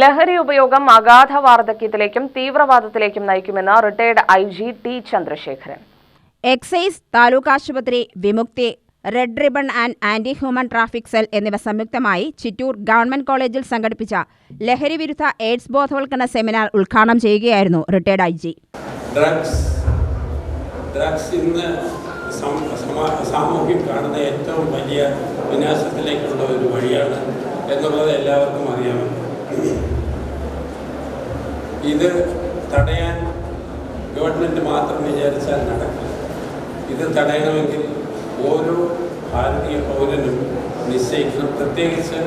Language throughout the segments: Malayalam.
ലഹരി ഉപയോഗം അഗാധ വാർദ്ധക്യത്തിലേക്കും തീവ്രവാദത്തിലേക്കും നയിക്കുമെന്ന് retired I G T Chandrasekharan. Excise taluk ആശുപത്രി Vimukthi red ribbon and anti human traffic cell എന്നിവ സംയുക്തമായി ചിറ്റൂർ ഗവൺമെന്റ് കോളേജിൽ സംഘടിപ്പിച്ച ലഹരി വിരുദ്ധ എയ്ഡ്സ് ബോധവൽക്കരണ സെമിനാർ ഉദ്ഘാടനം ചെയ്യുകയായിരുന്നു റിട്ടയർഡ് ഐ ജി. ഡ്രഗ്സ് ഇന്ന് സാമൂഹ്യം കാണുന്ന ഏറ്റവും വലിയ വിനാശത്തിലേക്കുള്ള ഒരു വഴിയാണ് എന്നുള്ളത് എല്ലാവർക്കും അറിയാമല്ലോ ഇത് തടയാൻ ഗവൺമെന്റ് മാത്രം വിചാരിച്ചാൽ നടക്കില്ല. ഇത് തടയണമെങ്കിൽ ഓരോ ഭാരതീയ പൗരനും നിശ്ചയിക്കണം. പ്രത്യേകിച്ച്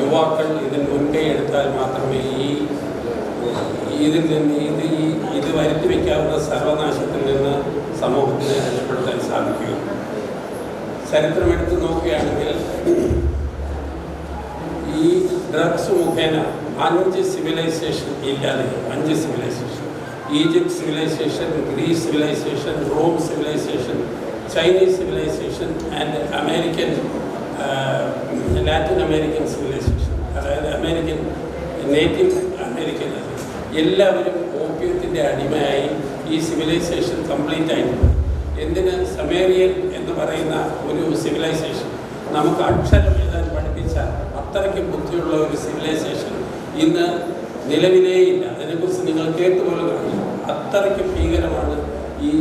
യുവാക്കൾ ഇതിന് മുൻകൈ എടുത്താൽ മാത്രമേ ഈ ഇതിൽ നിന്ന് ഇത് ഈ ഇത് വരുത്തി വയ്ക്കാവുന്ന സർവനാശത്തിൽ നിന്ന് സമൂഹത്തിനെ രക്ഷപ്പെടുത്താൻ സാധിക്കുകയുള്ളൂ ചരിത്രമെടുത്ത് നോക്കുകയാണെങ്കിൽ ഈ ഡ്രഗ്സ് മുഖേന അഞ്ച് സിവിലൈസേഷൻ ഇല്ലാതെ അഞ്ച് civilisation Egypt civilisation Greece civilisation Rome civilisation Chinese civilisation and American Latin American civilisation അതായത് അമേരിക്കൻ നേറ്റീവ് അമേരിക്കൻ എല്ലാവരും ഓപ്യത്തിന്റെ അടിമയായി ഈ സിവിലൈസേഷൻ കംപ്ലീറ്റ് ആയിട്ടുണ്ട് എന്തിന് സമേറിയൻ എന്ന് പറയുന്ന ഒരു സിവിലൈസേഷൻ നമുക്ക് അക്ഷരം എഴുതാൻ പഠിപ്പിച്ച അത്രയ്ക്ക് ബുദ്ധിയുള്ള ഒരു സിവിലൈസേഷൻ ഇന്ന് നിലവിലേ ഇല്ല അതിനെക്കുറിച്ച് നിങ്ങൾ കേട്ടുപോലും കാണില്ല അത്രയ്ക്ക് ഭീകരമാണ് ഈ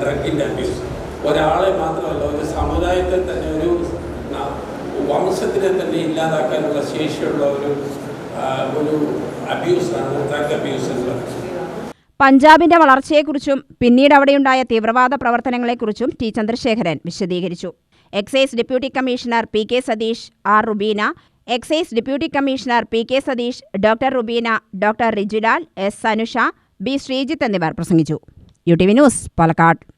ഡ്രഗിന്റെ അബ്യൂസ് ഒരാളെ മാത്രമല്ല ഒരു സമുദായത്തെ തന്നെ ഒരു വംശത്തിനെ തന്നെ ഇല്ലാതാക്കാനുള്ള ശേഷിയുള്ള ഒരു ഒരു അബ്യൂസാണ് ഡ്രഗ് അബ്യൂസ് എന്ന് പറയുന്നത്. പഞ്ചാബിന്റെ വളർച്ചയെക്കുറിച്ചും പിന്നീട് അവിടെയുണ്ടായ തീവ്രവാദ പ്രവർത്തനങ്ങളെക്കുറിച്ചും ടി ചന്ദ്രശേഖരൻ വിശദീകരിച്ചു. Excise deputy commissioner P K Satheesh R Rubeena excise deputy commissioner P K Satheesh doctor Rubeena doctor Rijulal S Anusha B Sreejith എന്നിവർ പ്രസംഗിച്ചു. U T V news Palakkad.